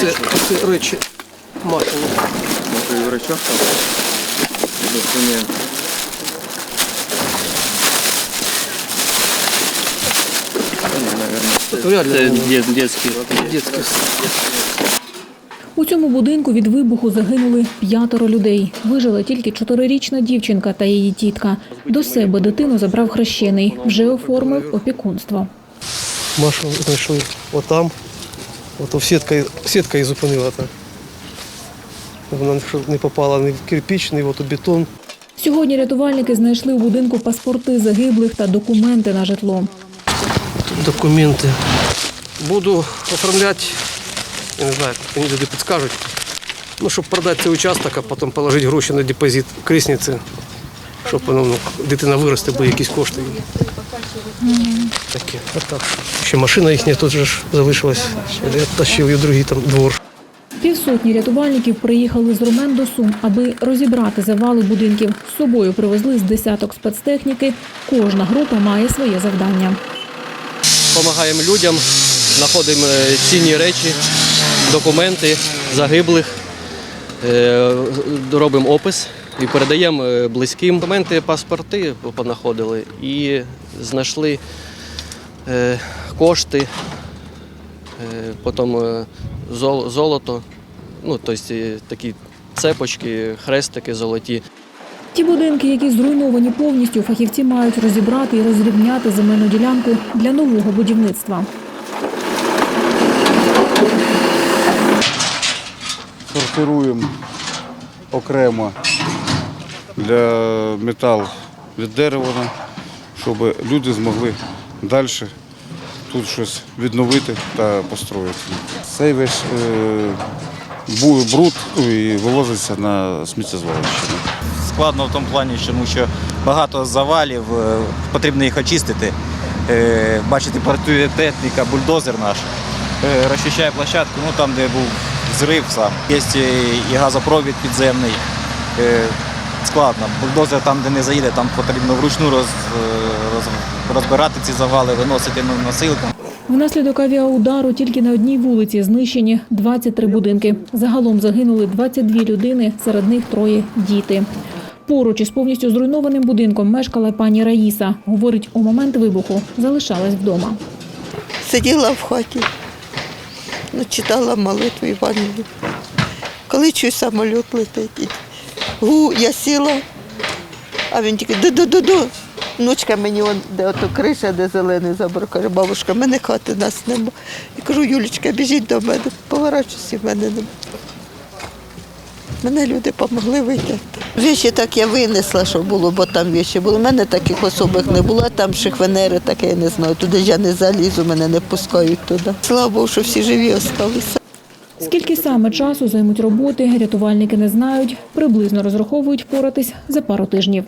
Це, це речі машини. Може і там? Документ. Це вряд ли. детський. Дітські. У цьому будинку від вибуху загинули п'ятеро людей. Вижила тільки чотирирічна дівчинка та її тітка. До себе дитину забрав хрещений, вже оформив опікунство. Машу знайшли отам. Ото сітка, сітка і зупинила так. Вона не попала ні в кирпич, ні в бетон. Сьогодні рятувальники знайшли у будинку паспорти загиблих та документи на житло. Тут документи. Буду оформляти, я не знаю, як мені люди підскажуть. Ну, щоб продати цей участок, а потім положити гроші на депозит крісниці, щоб ну, дитина виросте, бо якісь кошти. Такі. А так. Ще машина їхня тут же ж залишилась. Я тащив її в другий там двор. Півсотні рятувальників приїхали з Румен до Сум, аби розібрати завали будинків. З собою привезли з десяток спецтехніки. Кожна група має своє завдання. Допомагаємо людям, знаходимо е, цінні речі, документи загиблих, е, робимо опис і передаємо е, близьким. Документи, паспорти понаходили і знайшли е, кошти, е, потім зол- золото, ну, тобто такі цепочки, хрестики золоті. Ті будинки, які зруйновані повністю, фахівці мають розібрати і розрівняти земельну ділянку для нового будівництва. сортируємо окремо для метал від дерева, щоб люди змогли далі тут щось відновити та построїти. Цей весь е, бруд і вивозиться на сміттєзвалище. складно в тому плані, тому що багато завалів, е, потрібно їх очистити. Е, Бачите, працює техніка, бульдозер наш, розчищає площадку, ну там, де був зрив сам. Є і газопровід підземний. Складно. Бульдозер там, де не заїде, там потрібно вручну роз, роз, розбирати ці завали, виносити на носилкам. Внаслідок авіаудару тільки на одній вулиці знищені 23 будинки. Загалом загинули 22 людини, серед них троє діти. Поруч із повністю зруйнованим будинком мешкала пані Раїса. Говорить, у момент вибуху залишалась вдома. Сиділа в хаті, ну, читала молитву Івангелію. Коли чую самоліт летить, гу, я сіла, а він тільки ду-ду-ду-ду. Внучка мені, он, де ото криша, де зелений забор, каже, бабушка, мене хати нас нема. Я кажу, Юлічка, біжіть до мене, поворачуйся, в мене нема. Мене люди допомогли витягти. Віші так я винесла, що було, бо там віші були. У мене таких особих не було, там шихвенери, таке я не знаю. Туди я не залізу, мене не пускають туди. Слава Богу, що всі живі залишилися. Скільки саме часу займуть роботи, рятувальники не знають. Приблизно розраховують впоратись за пару тижнів.